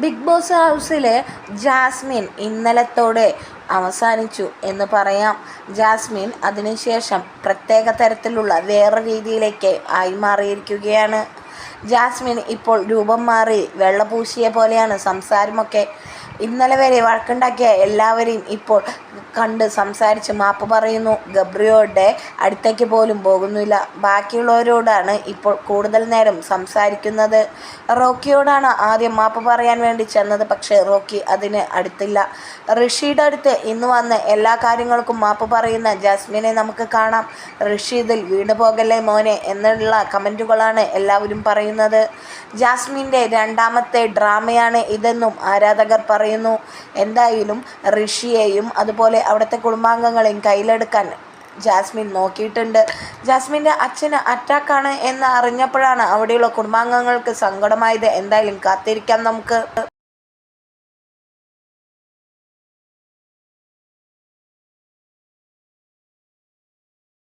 Big Boss ഹൗസിലെ Jasmine ഇന്നലത്തോടെ അവസാനിച്ചു എന്ന് പറയാം. ജാസ്മിൻ അതിനുശേഷം പ്രത്യേക തരത്തിലുള്ള വേറെ രീതിയിലേക്ക് ആയി മാറിയിരിക്കുകയാണ്. ജാസ്മിൻ ഇപ്പോൾ രൂപം മാറി വെള്ളപൂശിയ പോലെയാണ് സംസാരമൊക്കെ ഇന്നലെ വരെ വഴക്കുണ്ടാക്കിയ എല്ലാവരെയും ഇപ്പോൾ കണ്ട് സംസാരിച്ച് മാപ്പ് പറയുന്നു. ഗബ്രിയോയുടെ അടുത്തേക്ക് പോലും പോകുന്നില്ല. ബാക്കിയുള്ളവരോടാണ് ഇപ്പോൾ കൂടുതൽ നേരം സംസാരിക്കുന്നത്. റോക്കിയോടാണ് ആദ്യം മാപ്പ് പറയാൻ വേണ്ടി ചെന്നത് പക്ഷേ റോക്കി അതിന് അടുത്തില്ല. ഋഷിയുടെ അടുത്ത് ഇന്ന് വന്ന് എല്ലാ കാര്യങ്ങൾക്കും മാപ്പ് പറയുന്ന ജാസ്മിനെ നമുക്ക് കാണാം. ഋഷി ഇതിൽ വീണ് പോകല്ലേ മോനെ എന്നുള്ള കമന്റുകളാണ് എല്ലാവരും പറയുന്നത്. ജാസ്മിന്റെ രണ്ടാമത്തെ ഡ്രാമയാണ് ഇതെന്നും ആരാധകർ പറയുന്നു. എന്തായാലും ഋഷിയെയും അതുപോലെ അവിടുത്തെ കുടുംബാംഗങ്ങളെയും കയ്യിലെടുക്കാൻ ജാസ്മിൻ നോക്കിയിട്ടുണ്ട്. ജാസ്മിന്റെ അച്ഛന് അറ്റാക്കാണ് എന്ന് അറിഞ്ഞപ്പോഴാണ് അവിടെയുള്ള കുടുംബാംഗങ്ങൾക്ക് സങ്കടമായത്. എന്തായാലും കാത്തിരിക്കാം നമുക്ക്.